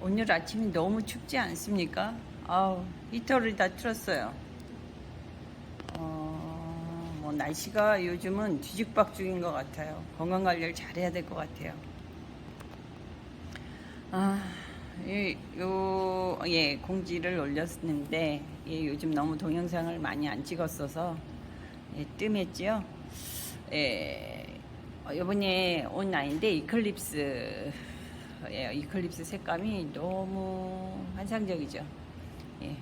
오늘 아침이 너무 춥지 않습니까? 아우, 히터를 다 틀었어요. 어, 뭐 날씨가 요즘은 뒤죽박죽인 것 같아요. 건강 관리를 잘해야 될 것 같아요. 아, 이, 요, 예, 공지를 올렸는데, 예, 요즘 너무 동영상을 많이 안 찍었어서, 예, 뜸했지요. 예, 어, 요번에 온 아이인데, 이클립스, 예, 이클립스 색감이 너무 환상적이죠. 예.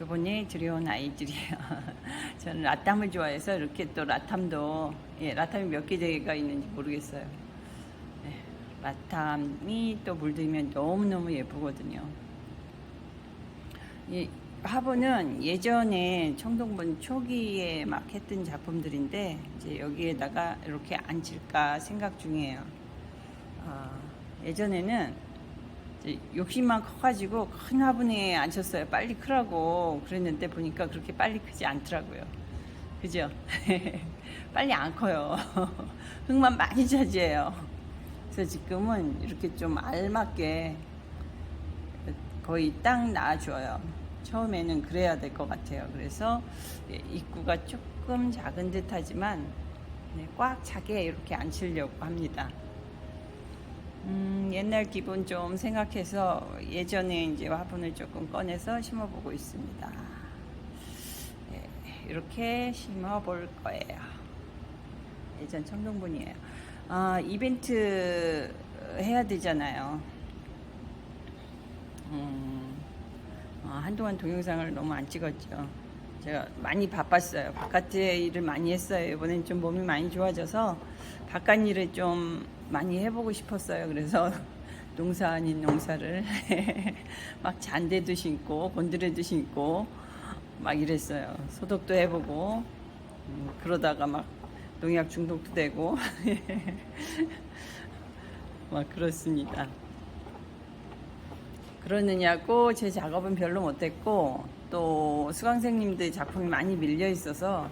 요번에 들여온 아이들이에요. 저는 라탐을 좋아해서 이렇게 또 라탐도, 예, 라탐이 몇 개가 있는지 모르겠어요. 네, 라탐이 또 물들면 너무너무 예쁘거든요. 이 화분은 예전에 청동분 초기에 막 했던 작품들인데 이제 여기에다가 이렇게 앉힐까 생각 중이에요. 아, 예전에는 욕심만 커가지고 큰 화분에 앉혔어요. 빨리 크라고 그랬는데 보니까 그렇게 빨리 크지 않더라고요. 그죠? 빨리 안 커요. 흙만 많이 차지해요. 그래서 지금은 이렇게 좀 알맞게 거의 딱 놔줘요. 처음에는 그래야 될 것 같아요. 그래서 예, 입구가 조금 작은 듯 하지만 네, 꽉 차게 이렇게 앉히려고 합니다. 음, 옛날 기분 좀 생각해서 예전에 이제 화분을 조금 꺼내서 심어보고 있습니다. 예, 이렇게 심어볼 거예요. 예전 청동분이에요. 아, 이벤트 해야 되잖아요. 음, 어, 한동안 동영상을 너무 안 찍었죠. 제가 많이 바빴어요. 바깥에 일을 많이 했어요. 이번엔 좀 몸이 많이 좋아져서 바깥 일을 좀 많이 해보고 싶었어요. 그래서 농사 아닌 농사를 막 잔대도 심고 곤드레도 심고 막 이랬어요. 소독도 해보고 음, 그러다가 막 농약 중독도 되고 막 그렇습니다. 그러느냐고 제 작업은 별로 못했고 또 수강생님들 작품이 많이 밀려 있어서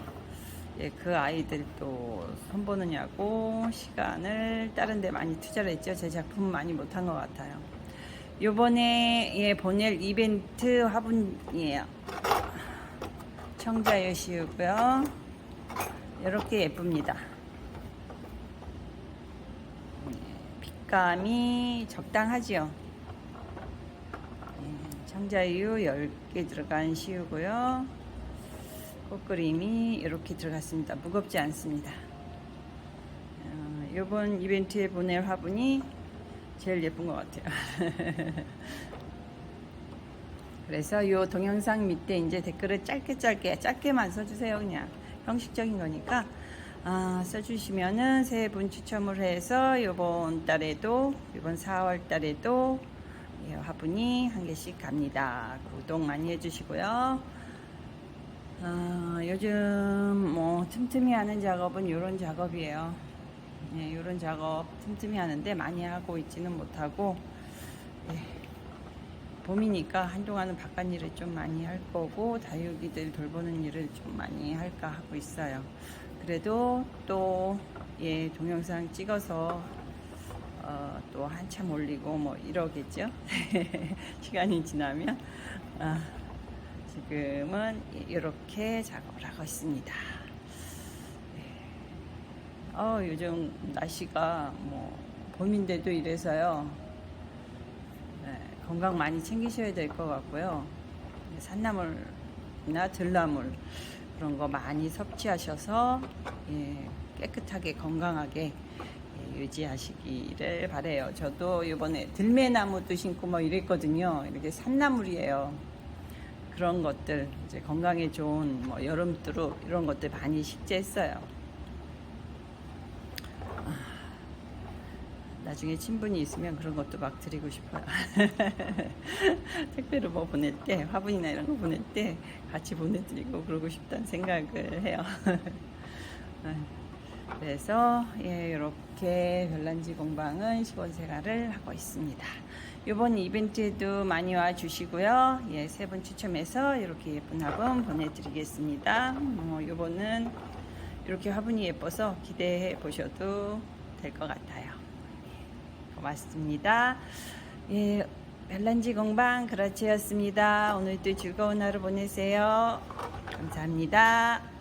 예, 그 아이들 또 손보느냐고 시간을 다른 데 많이 투자를 했죠. 제 작품은 많이 못한 것 같아요. 요번에 예, 보낼 이벤트 화분이에요. 청자여시고요. 이렇게 예쁩니다. 예, 빛감이 적당하지요. 예, 청자유 10개 들어간 시우고요. 꽃그림이 이렇게 들어갔습니다. 무겁지 않습니다. 어, 이번 이벤트에 보낼 화분이 제일 예쁜 것 같아요. 그래서 이 동영상 밑에 이제 댓글을 짧게 짧게 짧게만 써주세요. 그냥 형식적인 거니까 아, 써주시면은 세 분 추첨을 해서 이번 달에도 이번 4월 달에도 예, 화분이 한 개씩 갑니다. 구독 많이 해주시고요. 아, 요즘 뭐 틈틈이 하는 작업은 이런 작업이에요. 예, 이런 작업 틈틈이 하는데 많이 하고 있지는 못하고 예, 봄이니까 한동안은 바깥 일을 좀 많이 할 거고 다육이들 돌보는 일을 좀 많이 할까 하고 있어요. 그래도 또 예, 동영상 찍어서 어, 또 한참 올리고 뭐 이러겠죠. 시간이 지나면 아, 지금은 이렇게 작업을 하고 있습니다. 네. 어, 요즘 날씨가 뭐 봄인데도 이래서요. 네, 건강 많이 챙기셔야 될 것 같고요. 산나물이나 들나물 그런 거 많이 섭취하셔서 예, 깨끗하게 건강하게 예, 유지하시기를 바래요. 저도 이번에 들매나무도 심고 뭐 이랬거든요. 이렇게 산나물이에요. 그런 것들 이제 건강에 좋은 뭐 여름두루 이런 것들 많이 식재했어요. 아, 나중에 친분이 있으면 그런 것도 막 드리고 싶어요. 택배로 뭐 보낼 때 화분이나 이런 거 보낼 때 같이 보내드리고 그러고 싶다는 생각을 해요. 그래서 예, 이렇게 별난지 공방은 시원 생활을 하고 있습니다. 이번 이벤트에도 많이 와 주시고요. 예, 세 분 추첨해서 이렇게 예쁜 화분 보내드리겠습니다. 뭐 이번은 이렇게 화분이 예뻐서 기대해 보셔도 될 것 같아요. 고맙습니다. 예, 별난지 공방 그라치였습니다. 오늘도 즐거운 하루 보내세요. 감사합니다.